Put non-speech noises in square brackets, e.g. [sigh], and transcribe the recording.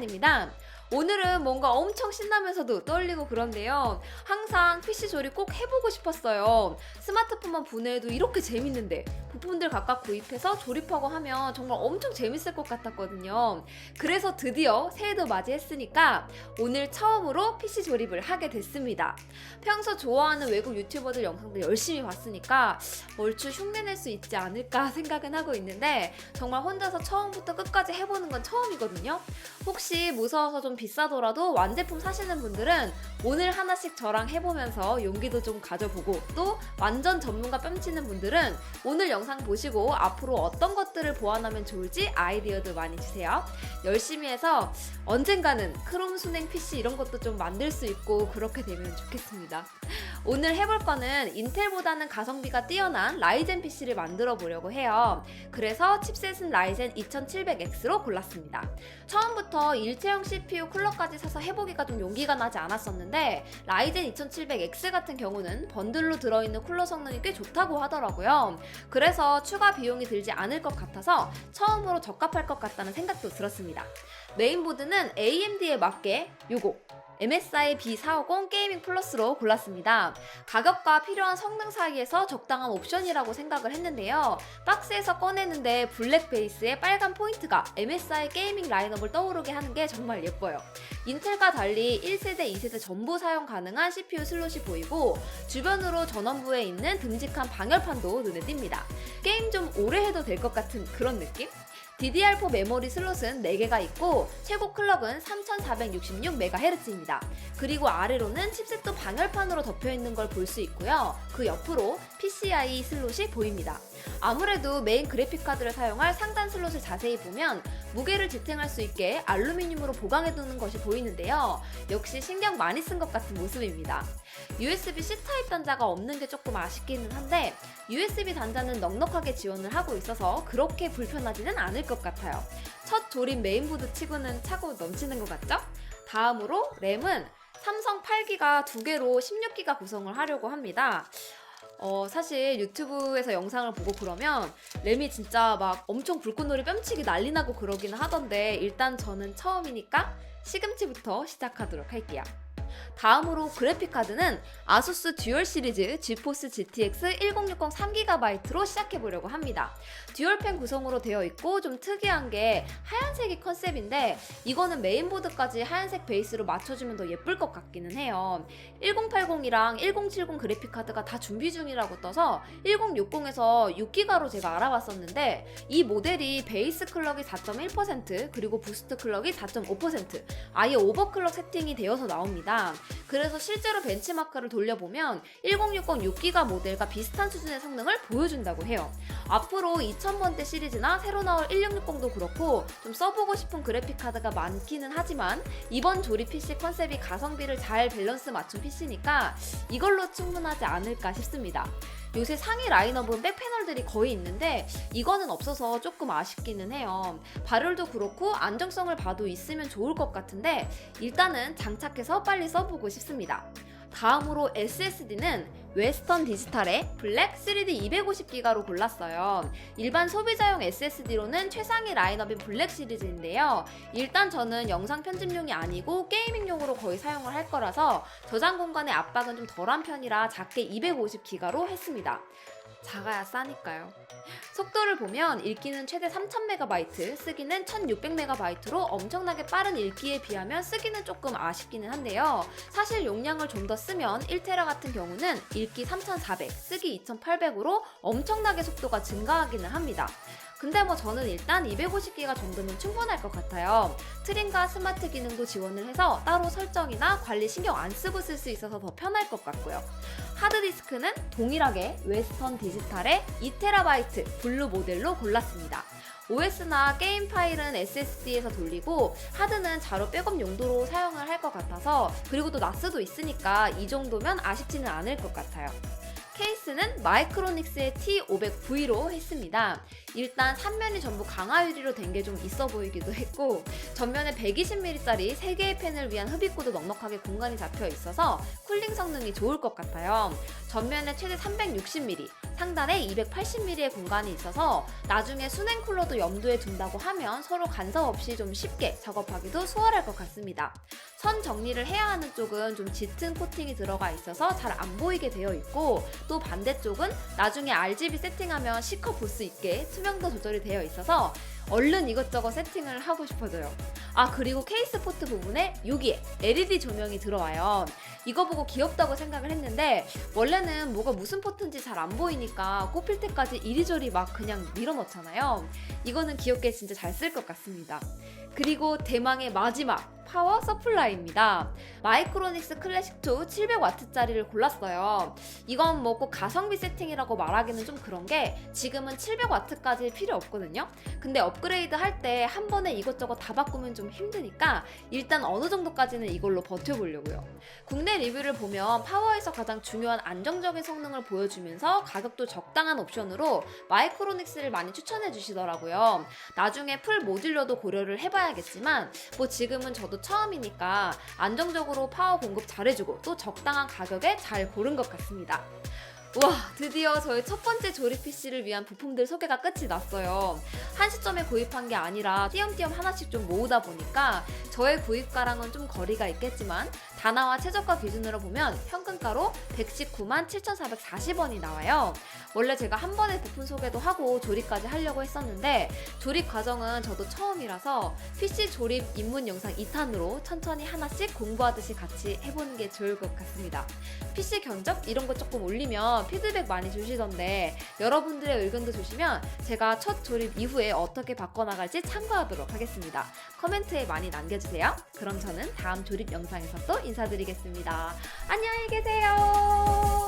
시간입니다. 오늘은 뭔가 엄청 신나면서도 떨리고 그런데요. 항상 PC 조립 꼭 해보고 싶었어요. 스마트폰만 분해해도 이렇게 재밌는데 부품들 각각 구입해서 조립하고 하면 정말 엄청 재밌을 것 같았거든요. 그래서 드디어 새해도 맞이했으니까 오늘 처음으로 PC 조립을 하게 됐습니다. 평소 좋아하는 외국 유튜버들 영상들 열심히 봤으니까 얼추 흉내낼 수 있지 않을까 [laughs] 생각은 하고 있는데 정말 혼자서 처음부터 끝까지 해보는 건 처음이거든요. 혹시 무서워서 좀 비싸더라도 완제품 사시는 분들은 오늘 하나씩 저랑 해보면서 용기도 좀 가져보고 또 완전 전문가 뺨치는 분들은 오늘 영상 보시고 앞으로 어떤 것들을 보완하면 좋을지 아이디어도 많이 주세요. 열심히 해서 언젠가는 크롬 순행 PC 이런 것도 좀 만들 수 있고 그렇게 되면 좋겠습니다. 오늘 해볼 거는 인텔보다는 가성비가 뛰어난 라이젠 PC를 만들어 보려고 해요. 그래서 칩셋은 라이젠 2700X로 골랐습니다. 처음부터 일체형 CPU 쿨러까지 사서 해보기가 좀 용기가 나지 않았었는데 라이젠 2700X 같은 경우는 번들로 들어있는 쿨러 성능이 꽤 좋다고 하더라고요. 그래서 추가 비용이 들지 않을 것 같아서 처음으로 적합할 것 같다는 생각도 들었습니다. 메인보드는 AMD에 맞게 요거 MSI B450 게이밍 플러스로 골랐습니다. 가격과 필요한 성능 사이에서 적당한 옵션이라고 생각을 했는데요. 박스에서 꺼내는데 블랙 베이스에 빨간 포인트가 MSI 게이밍 라인업을 떠오르게 하는 게 정말 예뻐요. 인텔과 달리 1세대, 2세대 전부 사용 가능한 CPU 슬롯이 보이고 주변으로 전원부에 있는 듬직한 방열판도 눈에 띕니다. 게임 좀 오래 해도 될 것 같은 그런 느낌? DDR4 메모리 슬롯은 4개가 있고 최고 클럭은 3466MHz입니다. 그리고 아래로는 칩셋도 방열판으로 덮여 있는 걸 볼 수 있고요. 그 옆으로 PCIe 슬롯이 보입니다. 아무래도 메인 그래픽 카드를 사용할 상단 슬롯을 자세히 보면 무게를 지탱할 수 있게 알루미늄으로 보강해 두는 것이 보이는데요. 역시 신경 많이 쓴 것 같은 모습입니다. USB-C 타입 단자가 없는 게 조금 아쉽기는 한데 USB 단자는 넉넉하게 지원을 하고 있어서 그렇게 불편하지는 않을 것 같아요. 첫 조립 메인보드 치고는 차고 넘치는 것 같죠? 다음으로 램은 삼성 8기가 두 개로 16기가 구성을 하려고 합니다. 어, 사실 유튜브에서 영상을 보고 그러면 램이 진짜 막 엄청 불꽃놀이 뺨치기 난리 나고 그러기는 하던데 일단 저는 처음이니까 시금치부터 시작하도록 할게요. 다음으로 그래픽카드는 아수스 듀얼 시리즈 지포스 GTX 1060 3GB로 시작해보려고 합니다. 듀얼펜 구성으로 되어 있고 좀 특이한 게 하얀색이 컨셉인데 이거는 메인보드까지 하얀색 베이스로 맞춰주면 더 예쁠 것 같기는 해요. 1080이랑 1070 그래픽카드가 다 준비 중이라고 떠서 1060에서 6기가로 제가 알아봤었는데 이 모델이 베이스 클럭이 4.1% 그리고 부스트 클럭이 4.5% 아예 오버클럭 세팅이 되어서 나옵니다. 그래서 실제로 벤치마크를 돌려보면 1060 6기가 모델과 비슷한 수준의 성능을 보여준다고 해요. 앞으로 2000번대 시리즈나 새로 나올 1660도 그렇고 좀 써보고 싶은 그래픽카드가 많기는 하지만 이번 조립 PC 컨셉이 가성비를 잘 밸런스 맞춘 PC니까 이걸로 충분하지 않을까 싶습니다. 요새 상위 라인업은 백 패널들이 거의 있는데 이거는 없어서 조금 아쉽기는 해요. 발열도 그렇고 안정성을 봐도 있으면 좋을 것 같은데 일단은 장착해서 빨리 써보고 싶습니다. 다음으로 SSD는 웨스턴 디지털의 블랙 3D 250기가로 골랐어요. 일반 소비자용 SSD로는 최상위 라인업인 블랙 시리즈인데요. 일단 저는 영상 편집용이 아니고 게이밍용으로 거의 사용을 할 거라서 저장 공간의 압박은 좀 덜한 편이라 작게 250기가로 했습니다. 작아야 싸니까요. 속도를 보면 읽기는 최대 3000MB, 쓰기는 1600MB로 엄청나게 빠른 읽기에 비하면 쓰기는 조금 아쉽기는 한데요. 사실 용량을 좀 더 쓰면 1테라 같은 경우는 읽기 3400, 쓰기 2800으로 엄청나게 속도가 증가하기는 합니다. 근데 뭐 저는 일단 250기가 정도면 충분할 것 같아요. 트림과 스마트 기능도 지원을 해서 따로 설정이나 관리 신경 안 쓰고 쓸 수 있어서 더 편할 것 같고요. 하드디스크는 동일하게 웨스턴 디지털의 2TB 블루 모델로 골랐습니다. OS나 게임 파일은 SSD에서 돌리고 하드는 자료 백업 용도로 사용을 할 것 같아서 그리고 또 나스도 있으니까 이 정도면 아쉽지는 않을 것 같아요. 케이스는 마이크로닉스의 T500V로 했습니다. 일단 3면이 전부 강화 유리로 된 게 좀 있어 보이기도 했고 전면에 120mm짜리 3개의 펜을 위한 흡입구도 넉넉하게 공간이 잡혀 있어서 쿨링 성능이 좋을 것 같아요. 전면에 최대 360mm, 상단에 280mm의 공간이 있어서 나중에 수냉 쿨러도 염두에 둔다고 하면 서로 간섭 없이 좀 쉽게 작업하기도 수월할 것 같습니다. 선 정리를 해야 하는 쪽은 좀 짙은 코팅이 들어가 있어서 잘 안 보이게 되어 있고 또 반대쪽은 나중에 RGB 세팅하면 시커 볼 수 있게 투명도 조절이 되어 있어서 얼른 이것저것 세팅을 하고 싶어져요. 아 그리고 케이스 포트 부분에 여기에 LED 조명이 들어와요. 이거 보고 귀엽다고 생각을 했는데 원래는 뭐가 무슨 포트인지 잘 안 보이니까 꼽힐 때까지 이리저리 막 그냥 밀어넣잖아요. 이거는 귀엽게 진짜 잘 쓸 것 같습니다. 그리고 대망의 마지막 파워 서플라이입니다. 마이크로닉스 클래식2 700W짜리를 골랐어요. 이건 뭐 꼭 가성비 세팅이라고 말하기는 좀 그런 게 지금은 700W까지 필요 없거든요. 근데 업그레이드 할 때 한 번에 이것저것 다 바꾸면 좀 힘드니까 일단 어느 정도까지는 이걸로 버텨보려고요. 국내 리뷰를 보면 파워에서 가장 중요한 안정적인 성능을 보여주면서 가격도 적당한 옵션으로 마이크로닉스를 많이 추천해 주시더라고요. 나중에 풀 모듈러도 고려를 해봐야겠지만 뭐 지금은 저도 처음이니까 안정적으로 파워 공급 잘해주고 또 적당한 가격에 잘 고른 것 같습니다. 와 드디어 저희 첫 번째 조립 PC를 위한 부품들 소개가 끝이 났어요. 한 시점에 구입한 게 아니라 띄엄띄엄 하나씩 좀 모으다 보니까 저의 구입가랑은 좀 거리가 있겠지만 다나와 최저가 기준으로 보면 현금가로 119만 7,440원이 나와요. 원래 제가 한 번에 부품 소개도 하고 조립까지 하려고 했었는데 조립 과정은 저도 처음이라서 PC 조립 입문 영상 2탄으로 천천히 하나씩 공부하듯이 같이 해보는 게 좋을 것 같습니다. PC 견적 이런 거 조금 올리면 피드백 많이 주시던데 여러분들의 의견도 주시면 제가 첫 조립 이후에 어떻게 바꿔나갈지 참고하도록 하겠습니다. 코멘트에 많이 남겨주세요. 그럼 저는 다음 조립 영상에서 또 인사드리겠습니다. 안녕히 계세요.